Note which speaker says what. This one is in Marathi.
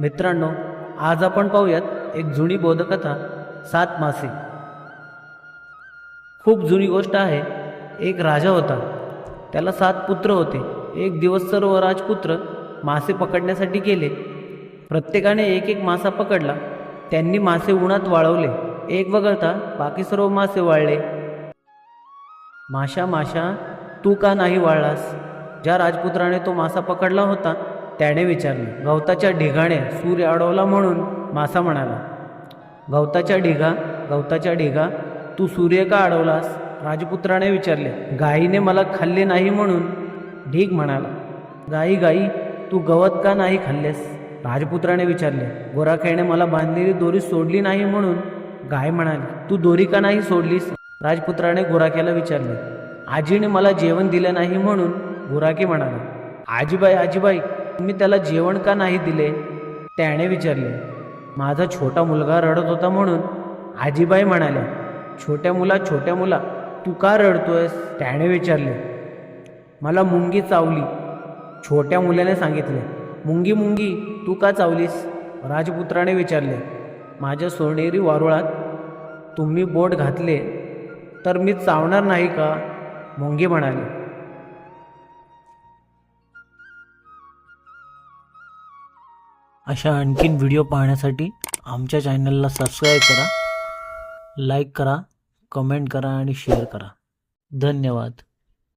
Speaker 1: मित्रांनो आज आपण पाहूयात एक जुनी बोधकथा सात मासे. खूप जुनी गोष्ट आहे एक राजा होता. त्याला सात पुत्र होते. एक दिवस सर्व राजपुत्र मासे पकडण्यासाठी गेले. प्रत्येकाने एक एक मासा पकडला. त्यांनी मासे उन्हात वाळवले. एक वगळता बाकी सर्व मासे वाळले. माशा माशा तू का नाही वाळलास? ज्या राजपुत्राने तो मासा पकडला होता त्याने विचारले गवताच्या ढिगाने सूर्य अडवला म्हणून? मासा म्हणाला गवताच्या ढिगा गवताच्या ढिगा तू सूर्य का अडवलास? राजपुत्राने विचारले गायीने मला खाल्ले नाही म्हणून. ढीग म्हणाला गाई गाई तू गवत का नाही खाल्लेस? राजपुत्राने विचारले गोराखेने मला बांधलेली दोरी सोडली नाही म्हणून? गाय म्हणाली तू दोरी का नाही सोडलीस? राजपुत्राने गोराख्याला विचारले आजीने मला जेवण दिलं नाही म्हणून? गुराखे म्हणाला आजीबाई आजीबाई तुम्ही त्याला जेवण का नाही दिले? त्याने विचारले माझा छोटा मुलगा रडत होता म्हणून. आजीबाई म्हणाल्या छोट्या मुला छोट्या मुला तू का रडतोयस? त्याने विचारले मला मुंगी चावली. छोट्या मुलाने सांगितले मुंगी मुंगी तू का चावलीस? राजपुत्राने विचारले माझ्या सोनेरी वारुळात तुम्ही बोट घातले तर मी चावणार नाही का? मुंगी म्हणाली अशा आणखीन व्हिडिओ पाहण्यासाठी आमच्या चॅनलला सबस्क्राईब करा लाईक करा कमेंट करा आणि शेअर करा. धन्यवाद.